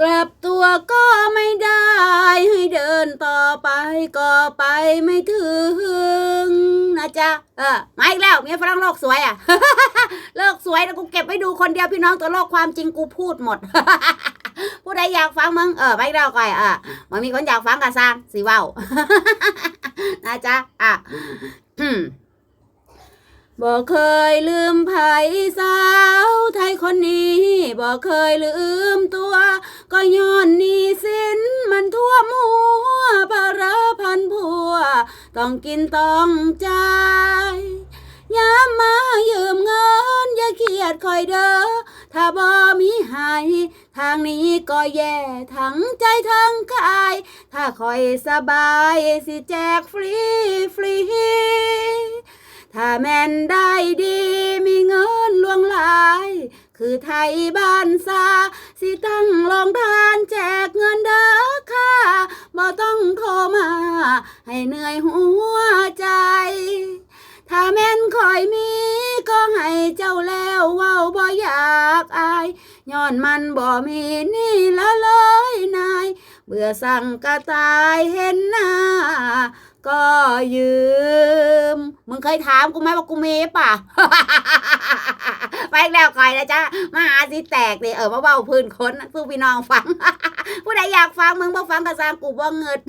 กลับตัวก็ไม่ได้ ให้เดินต่อไปก็ไปไม่ถึงนะจ๊ะเออมาอีกแล้วเมียฝรั่งโลกสวยอะโลกสวยแล้วกูเก็บไว้ดูคนเดียวพี่น้องตัวโลกความจริงกูพูดหมดผู้ใดอยากฟังมึงเออไปแล้วก่อยเออมันมีคนอยากฟังก็สร้างสิเว้านะจ๊ะอะบอืมบ่เคยลืมไผสาวไทยคนนี้บ่เคยลืมตัว ก็ย้อนนี้สินมันทั่วมัวภาระพันผัว ต้องกินต้องใจยามมายืมเงิน อย่าเครียดคอยเด้อ ถ้าบ่มีหายทางนี้ก็แย่ทั้งใจทั้งกาย ถ้าคอยสบายสิแจกฟรีฟรี ถ้าแม่นได้ดีมีเงินลวงหลาย คือไทยบ้านซา สิตั้งลองทานแจกเงินเด้อค่ะบ่ต้องโทรมา ให้เหนื่อยหัวใจ ถ้าแม่นคอยมีก็ให้เจ้าแล้วเว้าบ่อยากอายย้อนมันบ่มีนี่ละเลยนาย เบื่อสั่งกระตายเห็นหน้า ก็ยืม มึงเคยถามกูไหมว่ากูมีป่ะ ไปแล้วคอยนะจ๊ะมาหาสิแตกเลยเออมาเบ้าพื้นค้นสู้พี่น้องฟัง ผู้ใดอยากฟังมึงบ่ฟังก็สร้างกูบ่เงิน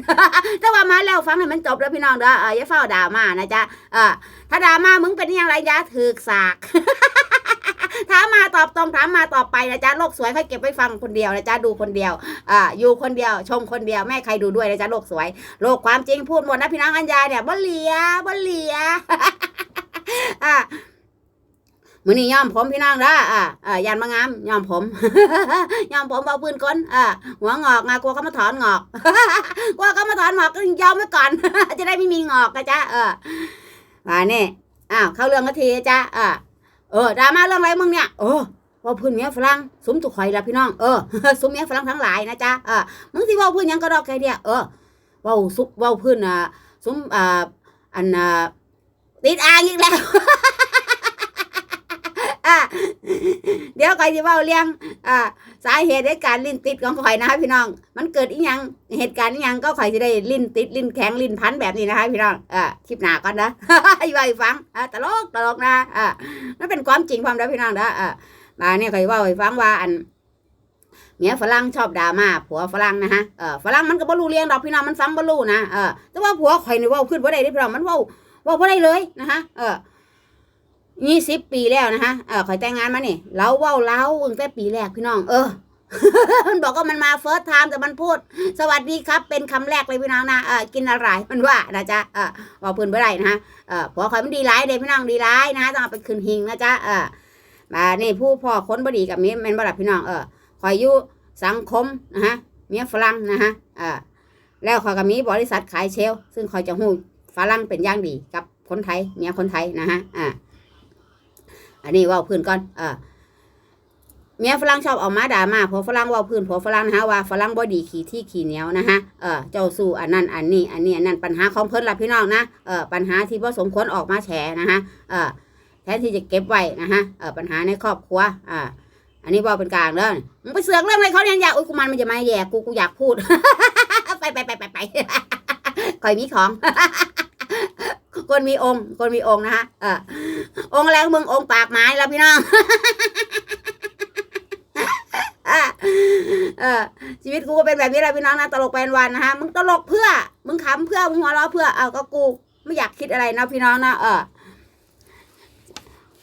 แต่ว่ามาแล้วฟังให้มันจบแล้วพี่น้องเด้อเอออย่าเฝ้าด่ามานะจ๊ะเออถ้าด่ามามึงเป็นอยังไรยะถือกสาก ถามมาตอบตรงถามมาตอบไปนะจ๊ะโลกสวยค่อยเก็บไว้ฟังคนเดียวนะจ๊ะดูคนเดียวอ่าอยู่คนเดียวชมคนเดียวแม่ใครดูด้วยนะจ๊ะโลกสวย โลกความจริงพูดหมดนะพี่น้องอัญญาเนี่ยบ่เหลียบ่เหลียอะมือนี้ยอมผมพี่น้องเด้ออ่าอ่ายันมางามยอมผมยอมผมเอาปืนก้นอ่าหัวงอกงากลัวเขามาถอนงอกกลัวเขามาถอนงอกก็ยอมไว้ก่อน จะได้ไม่มีงอกนะจ๊ะเออมานี่อ้าวเข้าเรื่องกันทีจ้ะอ่า ออดราม่าเรื่องอะไรมึงเนี่ยเออว่าพื้นเมียฝรั่งสุมตุกข่อยละพี่น้องเออสุมเมียฝรั่งทั้งหลายนะจ๊ะเออมึงสิว่าพื้นยังก็ดอกแค่เดียเออเว่าสุกเว่าพื้นอ่าสุมอ่าอันอ่าติดอ่างอีกแล้ว เดี๋ยวใครจะเว่าเรื่องอ่าสาเหตุในการลิ้นติดของข่อยนะคะพี่น้อง มันเกิดอีหยังเหตุการณ์อีหยังก็ข่อยจะได้ลิ้นติดลิ้นแข็งลิ้นพันแบบนี้นะคะพี่น้องอ่าคลิปหน้าก่อนนะอย่าไปฟังอ่าตลกตลกนะอ่านั่นเป็นความจริงความเด้อพี่น้องเด้ออ่ามาเนี่ยข่อยว่าให้ฟังว่าอันเมียฝรั่งชอบด่ามาผัวฝรั่งนะฮะเออฝรั่งมันก็บ่รู้เรื่องดอกพี่น้องมันฟังบ่รู้นะเออแต่ว่าผัวข่อยนี่เว่าขึ้นบ่ได้เด้อพี่น้องมันว้าว้าบ่ได้เลยนะฮะเออ ยี่สิบปีแล้วนะคะเออข่อยแต่งงานมาเนี่ยเราเว้าเล้าตั้งแต่ปีแรกพี่น้อง เออ มันบอกว่ามันมาเฟิร์สไทม์แต่มันพูด สวัสดีครับ เป็นคำแรกเลยพี่น้องนะเออกินอะไรมันว่านะจ๊ะเออบอกพื้นไม่ได้นะฮะเออผัวข่อยมันดีร้ายเด้พี่น้องดีร้ายนะต้องเอาไปคืนหิงนะจ๊ะเออมานี่ผู้พ่อค้นบดีกับเมียแมนบล่ะพี่น้องเออข่อยอยู่สังคมนะฮะเมียฝรั่งนะฮะเออแล้วข่อยก็มีบริษัทขายเชลซึ่งข่อยจะหูฝรั่งเป็นย่างดีกับคนไทยเมียคนไทยนะฮะอ่า อันนี้ว่าพื้นก่อนเออเมียฝรั่งชอบเอามาด่ามาเพอฝรั่งว่าพื้นเพอฝรั่งนะฮะว่าฝรั่งบ่ดีขี้ที่ขี้เหนียวนะฮะเออเจ้าสู้อันนั้นอันนี้อันนี้อันนั้นปัญหาของเพิ่นล่ะพี่น้องนะเออปัญหาที่บ่สมควรออกมาแฉนะฮะเออแทนที่จะเก็บไว้นะฮะเออปัญหาในครอบครัวอ่าอันนี้ว่าเป็นกลางเด้อมึงไปเสือกเรื่องอะไรเขาเนี่ยอยากอุ้ยกูมันมันจะมาแย่กูกูอยากพูด ไปไปไปไปไปคอยมีของคนมีองค์คนมีองค์นะฮะเออ องค์อะไรของมึงองค์ปากไม้แล้วพี่น้องเออชีวิตกูก็เป็นแบบนี้แหละพี่น้องนะตลกเป็นวันนะฮะมึงตลกเพื่อ มึงขำเพื่อมึงหัวเราะเพื่อเอาก็กูไม่อยากคิดอะไรนะพี่น้องนะเออ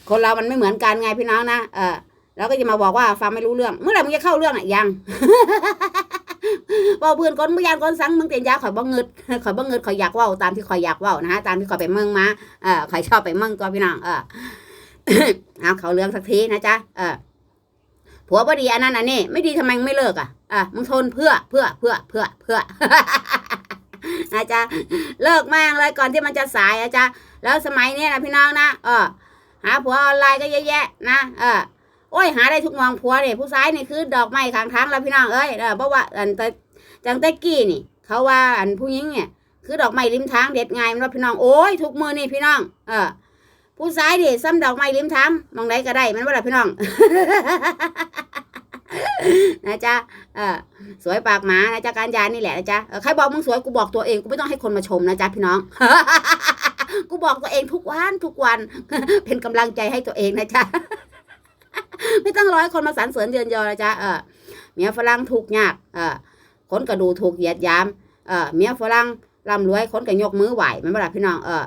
คนเรามันไม่เหมือนกันไงพี่น้องนะเออแล้วก็จะมาบอกว่าฟังไม่รู้เรื่อง เมื่อไหร่มึงจะเข้าเรื่องอะยัง บอกเพื่อนคนมึงยานคนสังมึงเตียนยาข่อยบ่เงิดข่อยบ่เงิดข่อยอยากว้าตามที่ข่อยอยากว้านะฮะตามที่ข่อยไปเมืองมาเออข่อยชอบไปเมืองตัวพี่น้องเออเอาเขาเรื่องสักทีนะจ๊ะเออผัวบ่ดีอันนั้นอันนี้ไม่ดีทำไมไม่เลิกอะอะมึงทนเพื่อเพื่อเพื่อเพื่อเพื่อนะจ๊ะเลิกม่งเลยก่อนที่มันจะสายอะจ๊ะแล้วสมัยนี้นะพี่น้องนะเออหาผัวออนไลน์ก็เยอะแยะนะเออ อ้ยหาได้ทุกมองผัวเนี่ยผู้ชายนี่คือดอกไม้ข้างทางแล้วพี่น้องเอ้ยเออเพราะว่าอันแต่จังแต่กี้นี่ เขาว่าอันผู้หญิงเนี่ยคือดอกไม้ริมทางเด็ดง่ายมันว่าพี่น้องโอ้ยทุกมือนี่พี่น้อง เออผู้ชายดิซ้ำดอกไม้ริมทางมองใดก็ได้มันว่าล่ะพี่น้องนะจ๊ะเออสวยปากหมานะจ๊ะการยานี่แหละนะจ๊ะใครบอกมึงสวยกูบอกตัวเองกูไม่ต้องให้คนมาชมนะจ๊ะพี่น้องกูบอกตัวเองทุกวันทุกวัน เป็นกำลังใจให้ตัวเองนะจ๊ะ ไม่ต้องร้อยคนมาสรรเสริญเยือนยอนะจ๊ะเออเมียฝรั่งถูกยากเออคนกระดูถูกเหยียดยามเออเมียฝรั่งร่ำรวยคนก็ยกมือไหวมันบ่ล่ะพี่น้องเออ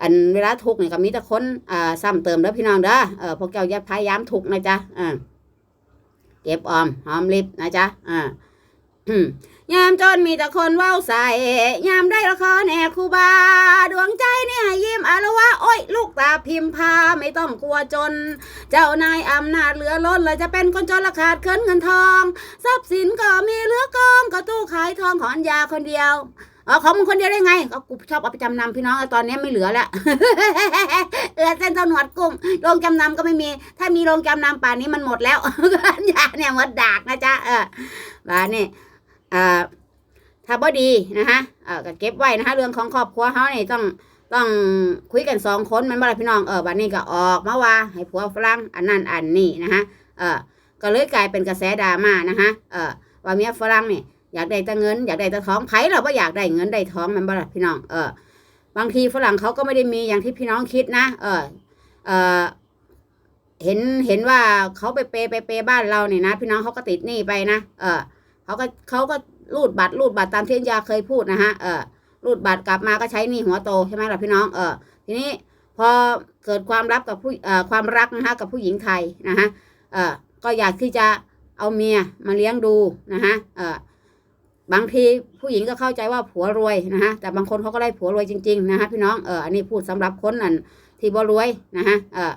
อันเวลาทุกข์นี่ยก็มีแต่คนอ่าซ้ำเติมเด้อพี่น้องเด้อเออพวกเจ้าอย่าพยายามทุกนะจ๊ะอ่าเก็บออมหอมริบนะจ๊ะอ่าอืมยามจนมีแต่คนเว้าใส่ยามได้ละครแน่ครูบา อารวะโอ้ย ลูกตาพิมพาไม่ต้องกลัวจน เจ้านายอำนาจเหลือล้นเลยจะเป็นคนจนละขาดเคินเงินทอง ทรัพย์สินก็มีเหลือกองก็ตู้ขายทองขอนยาคนเดียวเอ๋อของมึงคนเดียวได้ไงก็กูชอบเอาไปจำนำพี่น้องตอนนี้ไม่เหลือแล้วเออเส้นเท่าหนวดกุ้งโรงจำนำก็ไม่มี ถ้ามีโรงจำนำป่านนี้มันหมดแล้วยาเนี่ยหมดดากนะจ๊ะเออบ้านนี่อ่าถ้าบ่ดีนะฮะเออก็เก็บไว้นะคะเรื่องของครอบครัวเขาเนี่ยต้อง ต้องคุยกันสองคนมันบ่ล่ะพี่น้องเออบ้านนี้ก็ออกมาว่าให้ผัวฝรั่งอันนั้นอันนี้นะฮะเออก็เลยกลายเป็นกระแสดราม่านะฮะเออว่าเมียฝรั่งเนี่ยอยากได้แต่เงิน อยากได้แต่ท้องไผ่เราว่อยากได้เงินได้ท้องมันบ่ล่ะพี่น้องเออบางทีฝรั่งเขาก็ไม่ได้มีอย่างที่พี่น้องคิดนะ เออเออเห็นเห็นว่าเขาไปเปย์ไปเปย์บ้านเราเนี่ยนะ พี่น้องเขาก็ติดหนี้ไปนะเออเขาก็เขาก็รูดบัตรรูดบัตรตามที่ยาเคยพูดนะฮะเออ รูดบัตรกลับมาก็ใช้หนี้หัวโตใช่ไหมล่ะพี่น้อง เออ ทีนี้พอเกิดความรักกับผู้เอ่อความรักนะฮะกับผู้หญิงไทยนะฮะเออก็อยากที่จะเอาเมียมาเลี้ยงดูนะฮะเออบางทีผู้หญิงก็เข้าใจว่าผัวรวยนะฮะแต่บางคนเขาก็ได้ผัวรวยจริง ๆ นะฮะพี่น้อง เออ อันนี้พูดสำหรับคนนั่นที่บ่รวยนะฮะเออ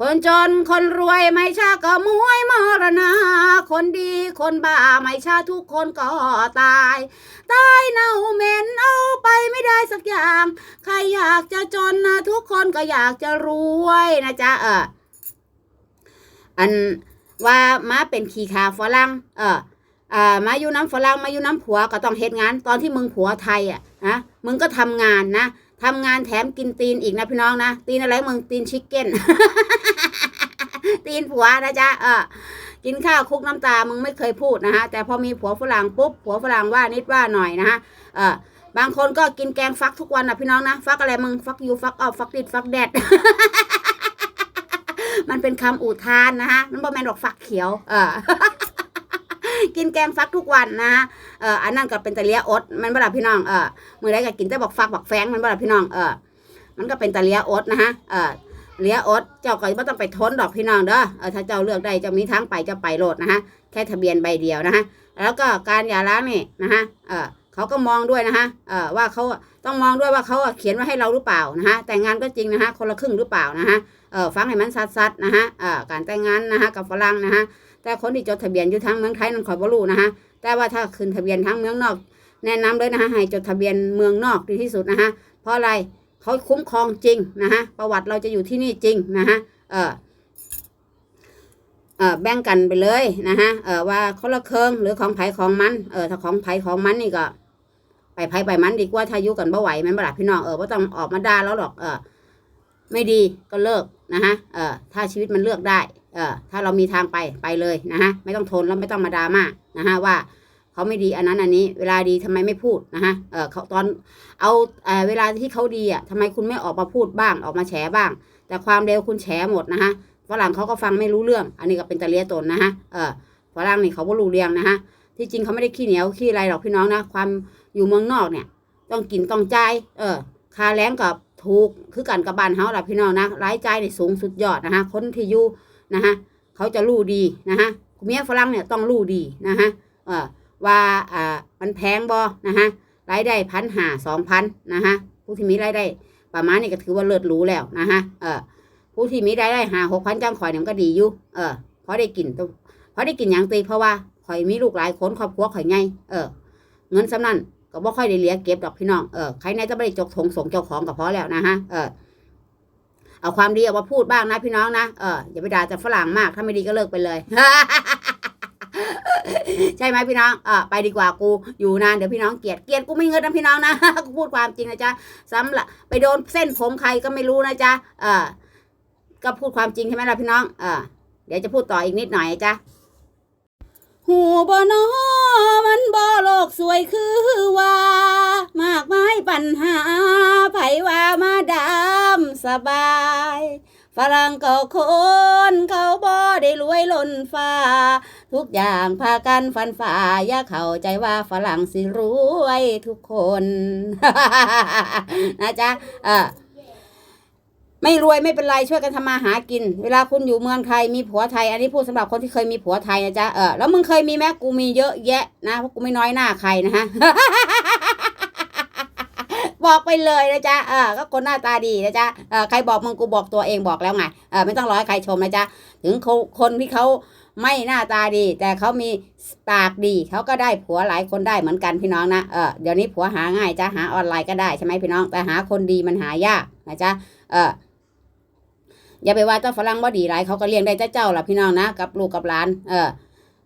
คนจนคนรวยไม่ช้าก็มวยมรณา คนดีคนบ้าไม่ช้าทุกคนก็ตาย ตายเน่าเหม็นเอาไปไม่ได้สักอย่าง ใครอยากจะจนนะทุกคนก็อยากจะรวยนะจ๊ะเอออันว่ามาเป็นขี่ขาฝรั่งเอออ่ามาอยู่น้ำฝรั่งมาอยู่น้ำผัวก็ต้องเฮ็ดงาน ตอนที่มึงผัวไทยอะนะมึงก็ทำงานนะ ทำงานแถมกินตีนอีกนะพี่น้องนะ ตีนอะไรมึงตีนชิคเก้น ตีนผัวนะจ๊ะเออกินข้าวคุกน้ำตา มึงไม่เคยพูดนะฮะ แต่พอมีผัวฝรั่งปุ๊บ ผัวฝรั่งว่านิดว่าหน่อยนะฮะ เออบางคนก็กินแกงฟักทุกวันนะพี่น้องนะ ฟักอะไรมึง ฟักยูฟักออฟฟักดิดฟักแดด มันเป็นคำอุทานนะฮะมันบ่แมนดอกฟักเขียว เออ กินแกงฟักทุกวันนะฮะเอออันนั้นก็เป็นตะเลียอดมันบ่ล่ะพี่น้องเออมื้อใดก็กินแต่บอกฟักบอกแฟงมันบ่ล่ะพี่น้องเออมันก็เป็นตะเลียอดนะฮะเออเลียอดเจ้าก็บ่ต้องไปทนดอกพี่น้องเด้อเออถ้าเจ้าเลือกได้จะมีทางไปจะไปโหลดนะฮะแค่ทะเบียนใบเดียวนะฮะแล้วก็การหย่าร้างนี่นะฮะเออเขาก็มองด้วยนะฮะเออว่าเขาต้องมองด้วยว่าเขาเขียนไว้ให้เราหรือเปล่านะฮะแต่งงานก็จริงนะฮะคนละครึ่งหรือเปล่านะฮะเออฟังให้มันซัดๆนะฮะเออการแต่งงานนะฮะกับฝรั่งนะฮะ แต่คนที่จดทะเบียนอยู่ทางเมืองไทยนั่นขอยบ่รู้นะฮะแต่ว่าถ้าขึ้นทะเบียนทางเมืองนอก แนะนำเลยนะฮะให้จดทะเบียนเมืองนอกดีที่สุดนะฮะเพราะอะไรเขาคุ้มครองจริงนะฮะประวัติเราจะอยู่ที่นี่จริงนะฮะเออเออแบ่งกันไปเลยนะฮะเออว่าคนละเครื่องหรือของไผของมันเออถ้าของไผของมันนี่ก็ไปไผไปมันดีกว่าถ้ายู่กันบ่ไหวแม่นบ่ล่ะพี่น้องเออบ่ต้องออกมาด่าแล้วหรอกเออ ไม่ดีก็เลิกนะฮะเออถ้าชีวิตมันเลือกได้เออถ้าเรามีทางไปไปเลยนะฮะไม่ต้องทนแล้วไม่ต้องมาดราม่านะฮะว่าเขาไม่ดีอันนั้นอันนี้เวลาดีทำไมไม่พูดนะฮะเออเขาตอนเอาเออเวลาที่เขาดีอะทำไมคุณไม่ออกมาพูดบ้างออกมาแฉบ้าง แต่ความเร็วคุณแฉหมดนะฮะฝรั่งเขาก็ฟังไม่รู้เรื่อง อันนี้ก็เป็นตะเลียตนนะฮะเออฝรั่งนี่เขาก็รู้เรียงนะฮะที่จริงเขาไม่ได้ขี้เหนียวขี้อะไรหรอกพี่น้องนะความอยู่เมืองนอกเนี่ย ต้องกินต้องใจเออ ค่าแรงกับถูกคือกันกับบ้านเฮาล่ะพี่น้องนะรายจ่ายในสูงสุดยอดนะฮะคนที่อยู่นะฮะเขาจะรู้ดีนะฮะเมียฝรั่งเนี่ยต้องรู้ดีนะฮะเออว่าอ่ามันแพงบ่นะฮะรายได้พันหาสองพันนะฮะผู้ที่มีรายได้ประมาณนี้ก็ถือว่าเลิศหรูแล้วนะฮะเออผู้ที่มีรายได้หาหกพันจ้างข่อยเนี่ยก็ดีอยู่เออเพราะได้กินเพราะได้กินอย่างตีเพราะว่าข่อยมีลูกหลายคนครอบครัวข่อยไงเออ เงินสำนั้น ก็บ่ค่อยได้เลี้ยเก็บดอกพี่น้องเออใครในจะไม่ได้จกถงส่งเจ้าของก็พอแล้วนะฮะเออเอาความดีเอามาพูดบ้างนะพี่น้องนะเอออย่าไปด่าแต่ฝรั่งมากถ้าไม่ดีก็เลิกไปเลยใช่ไหมพี่น้องเออไปดีกว่ากูอยู่นานเดี๋ยวพี่น้องเกลียดเกลียดกูไม่เงินนะพี่น้องนะกูพูดความจริงนะจ๊ะสำหรับไปโดนเส้นผมใครก็ไม่รู้นะจ๊ะเออก็พูดความจริงใช่ไหมล่ะพี่น้องเออเดี๋ยวจะพูดต่ออีกนิดหน่อยจ๊ะหูบ่นอ มันบ่โลกสวยคือว่า มากมายปัญหาไผว่ามาดามสบายฝรั่งก็คนเขาบ่ได้รวยล้นฟ้า ทุกอย่างพากันฟันฝ่าอย่าเข้าใจว่าฝรั่งสิรวยทุกคน นะจ๊ะเออ ไม่รวยไม่เป็นไรช่วยกันทำมาหากิน เวลาคุณอยู่เมืองไทยมีผัวไทย อันนี้พูดสำหรับคนที่เคยมีผัวไทยนะจ๊ะเออแล้วมึงเคยมีไหมกูมีเยอะแยะนะเพราะกูไม่น้อยหน้าใครนะฮะบอกไปเลยนะจ๊ะ เออ ก็คนหน้าตาดีนะจ๊ะ เออ ใครบอกมึงกูบอกตัวเองบอกแล้วไง เออ ไม่ต้องรอให้ใครชมนะจ๊ะ ถึงคนที่เขาไม่หน้าตาดี แต่เขามีปากดีเขาก็ได้ผัวหลายคนได้เหมือนกันพี่น้องนะ เออ เดี๋ยวนี้ผัวหาง่ายจ้ะหาออนไลน์ก็ได้ใช่ไหมพี่น้อง แต่หาคนดีมันหายากนะจ๊ะ เออ อย่าไปว่าเจ้าฝรั่งว่าดีหลายเขาก็เลี้ยงได้เจ้าเจ้าล่ะพี่น้องนะกับลูกกับหลาน เออ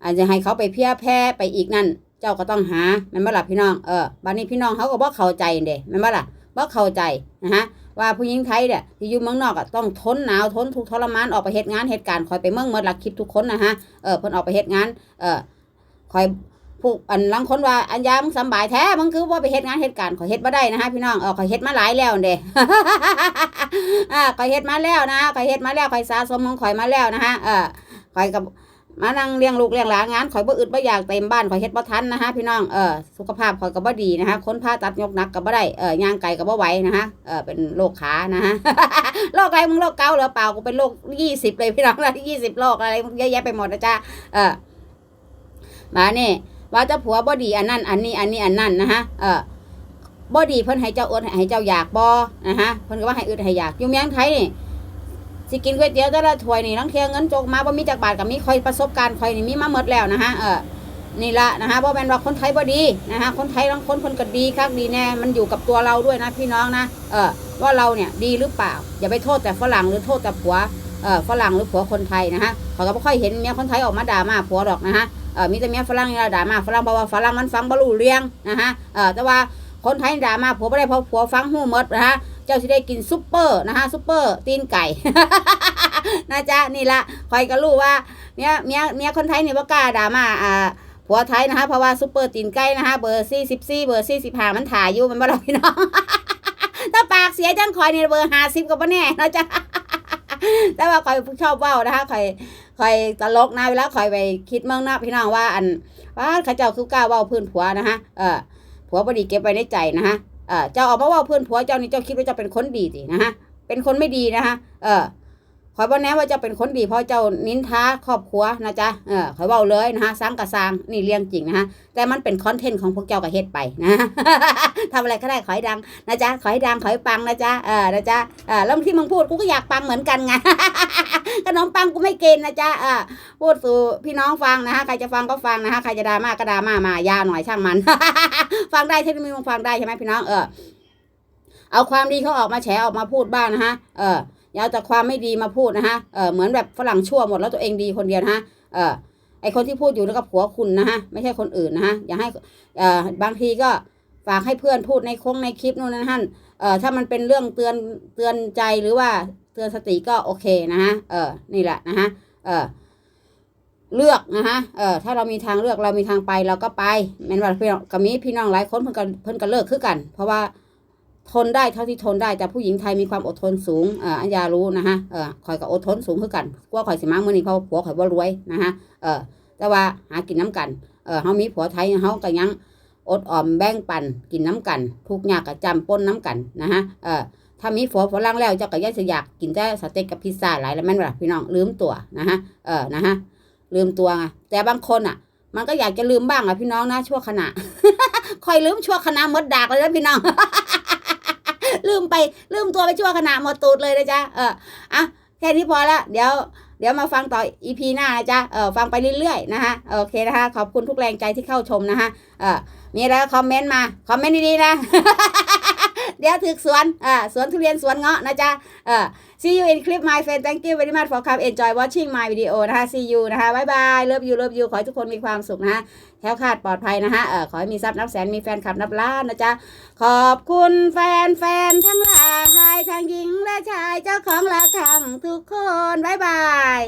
อาจจะให้เขาไปเพี้ยแพร่ไปอีกนั่น เจ้าก็ต้องหาแม่นบ่ล่ะพี่น้องเออบัดนี้พี่น้องเขาก็บ่เข้าใจเด้แม่นบ่ล่ะบ่เข้าใจนะฮะว่าผู้หญิงไทยเนี่ยที่อยู่เมืองนอกอะต้องทนหนาวทนทุกทรมานออกไปเฮ็ดงานเหตุการณ์คอยไปเมืองเมื่อหลักคลิปทุกคนนะฮะเออเพิ่นออกไปเฮ็ดงานเออคอย ผู้อันลังคนว่าอันยามึงสบายแท้มึงคือว่าไปเฮ็ดงานเหตุการขอยเฮ็ดบ่ได้นะฮะพี่น้องเออขอยเฮ็ดมาหลายแล้วเด้อ่าขอยเฮ็ดมาแล้วนะขอยเฮ็ดมาแล้วขอยสะสมของข่อยมาแล้วนะฮะเออข่อยกับมานั่งเลี้ยงลูกเลี้ยงหลานงานข่อยบ่อึดบ่อยากเต็มบ้านข่อยเฮ็ดบ่ทันนะฮะพี่น้องเออสุขภาพข่อยก็บ่ดีนะฮะคนผ่าตัดยกหนักก็บ่ได้เออย่างไก่ก็บ่ไหวนะฮะเออเป็นโรคขานะฮะโรคอะไรมึงโรคเกาเหรอเปล่ากูเป็นโรค20เลยพี่น้องละ20โรคอะไรเยอะแยะไปหมดนะจ๊ะเออมาเนี่ย ว่าเจ้าผัวบ่ดีอันนั้นอันนี้อันนี้อันนั้นนะฮะเออบ่ดีเพิ่นให้เจ้าอดให้เจ้าอยากบ่นะฮะเพิ่นก็ว่าให้อึดให้อยากอยู่เมืองไทยนี่สิกินก๋วยเตี๋ยวแต่ละถ้วยนี่ลังเทียเงินจกมาบ่มีจักบาทกับมีคอยประสบการณ์คอยนี่มีมาหมดแล้วนะฮะเออนี่ละนะฮะบ่แม่นว่าคนไทยบ่ดีนะฮะคนไทยบางคนเพิ่นก็ดีคักดีแน่มันอยู่กับตัวเราด้วยนะพี่น้องนะเออว่าเราเนี่ยดีหรือเปล่า อย่าไปโทษแต่ฝรั่งหรือโทษแต่ผัวเออฝรั่งหรือผัวคนไทยนะฮะเขาก็บ่ค่อยเห็นเมียคนไทยออกมาด่ามาผัวหรอกนะฮะ เออมีแต่เมียฝรั่งด่ามาฝรั่งเพราะว่าฝรั่งมันฟังบ่รู้เรื่องนะฮะเออแต่ว่าคนไทยด่ามาผัวบ่ได้เพราะผัวฟังหู้หมดนะฮะเจ้าสิได้กินซุปเปอร์นะฮะซุปเปอร์ตีนไก่นะจ๊ะนี่ละคอยก็รู้ว่าเมียเมียเมียคนไทยนี่บ่กล้าด่ามาอ่าผัวไทยนะคะเพราะว่าซุปเปอร์ตีนไก่นะคะเบอร์สี่สิบสี่เบอร์สี่สิบห้ามันถ่ายอยู่มันบ่เราพี่น้องถ้าปากเสียจังคอยนี่เบอร์ห้าสิบก็บ่แน่นะจ๊ะแต่ว่าคอยชอบเว้านะคะคอย คอยตลกนะเวลาคอยไปคิดเมืองนอกพี่น้องว่าอันว่าข้าเจ้าคือกล้าว่าพื้นผัวนะฮะเออผัวบดีเก็บไว้ในใจนะฮะเออเจ้าออกมาว่าพื้นผัวเจ้านี่เจ้าคิดว่าเจ้าเป็นคนดีสินะฮะเป็นคนไม่ดีนะฮะเออ ขอยบอกแน่ว่าเจ้าเป็นคนดีเพราะเจ้านินทาครอบครัวนะจ๊ะเออขอยเบาเลยนะฮะสร้างกระสร้างนี่เรื่องจริงนะฮะแต่มันเป็นคอนเทนต์ของพวกเจ้ากับเฮ็ดไปนะทำอะไรก็ได้ขอให้ดังนะจ๊ะขอให้ดังขอให้ปังนะจ๊ะเออนะจ๊ะเออแล้วที่มึงพูดกูก็อยากปังเหมือนกันไงขนมปังกูไม่กณฑ์นะจ๊ะเออพูดสู่พี่น้องฟังนะฮะใครจะฟังก็ฟังนะฮะใครจะดราม่าก็ดราม่ามายาหน่อยช่างมัน ฟังได้ใช่ไหมมึงฟังได้ใช่ไหมพี่น้องเออเอาความดีเขาออกมาแฉออกมาพูดบ้างนะฮะเออ อย่าเอาแต่ความไม่ดีมาพูดนะฮะเออเหมือนแบบฝรั่งชั่วหมดแล้วตัวเองดีคนเดียวนะฮะเออไอคนที่พูดอยู่แล้วก็ผัวคุณนะฮะไม่ใช่คนอื่นนะฮะอย่าให้เออบางทีก็ฝากให้เพื่อนพูดในคงในคลิปนู่นนั่นนั่นเออถ้ามันเป็นเรื่องเตือนเตือนใจหรือว่าเตือนสติก็โอเคนะฮะเออนี่แหละนะฮะเออเลือกนะฮะ เออถ้าเรามีทางเลือกเรามีทางไปเราก็ไปแม่นว่าพี่น้องก็มีพี่น้องหลายคนเพิ่นก็เพิ่นก็เลิกคือกัน เพราะว่า ทนได้เท่าที่ทนได้แต่ผู้หญิงไทยมีความอดทนสูงเอ่ออัญญารู้นะฮะเออข่อยก็อดทนสูงคือกันกว่าข่อยสิมาเมื้อนี้เพราะผัวข่อยบ่รวยนะฮะเออแต่ว่าหากินน้ำกันเออเฮามีผัวไทยเฮาก็ยังอดออมแบ่งปันกินน้ำกัน ทุกอย่างก็จำปนน้ำกันนะฮะเออถ้ามีผัวฝรั่งแล้วเจ้าก็ยังสิอยากกินแต่สเต็กกับพิซซ่าหลายแล้วแม่นบ่ล่ะพี่น้องลืมตัวนะฮะเออนะฮะลืมตัวไงแต่บางคนอะ มันก็อยากจะลืมบ้างอะพี่น้องนะชั่วขณะคอยลืมชั่วขณะมดดากเลยนะพี่น้อง ลืมไปลืมตัวไปชั่วขณะหมดตูดเลยนะจ๊ะเอออะแค่นี้พอละเดี๋ยวเดี๋ยวมาฟังต่ออีพีหน้านะจ๊ะเออฟังไปเรื่อยๆนะฮะโอเคนะคะขอบคุณทุกแรงใจที่เข้าชมนะฮะเออมีอะไรคอมเมนต์มา คอมเมนต์ดีๆนะ เดี๋ยวถึกสวนอ่าสวนทุเรียนสวนเงาะนะจ๊ะเออ see you in clip my friend thank you very much for come enjoy watching my video นะคะ see you นะคะบายบาย love you love you ขอให้ทุกคนมีความสุขนะฮะแคล้วคาดปลอดภัยนะฮะเออขอให้มีทรัพย์นับแสนมีแฟนคลับนับล้านนะจ๊ะขอบคุณแฟนแฟนทั้งหลายทั้งหญิงและชายเจ้าของละครังทุกคนบายบาย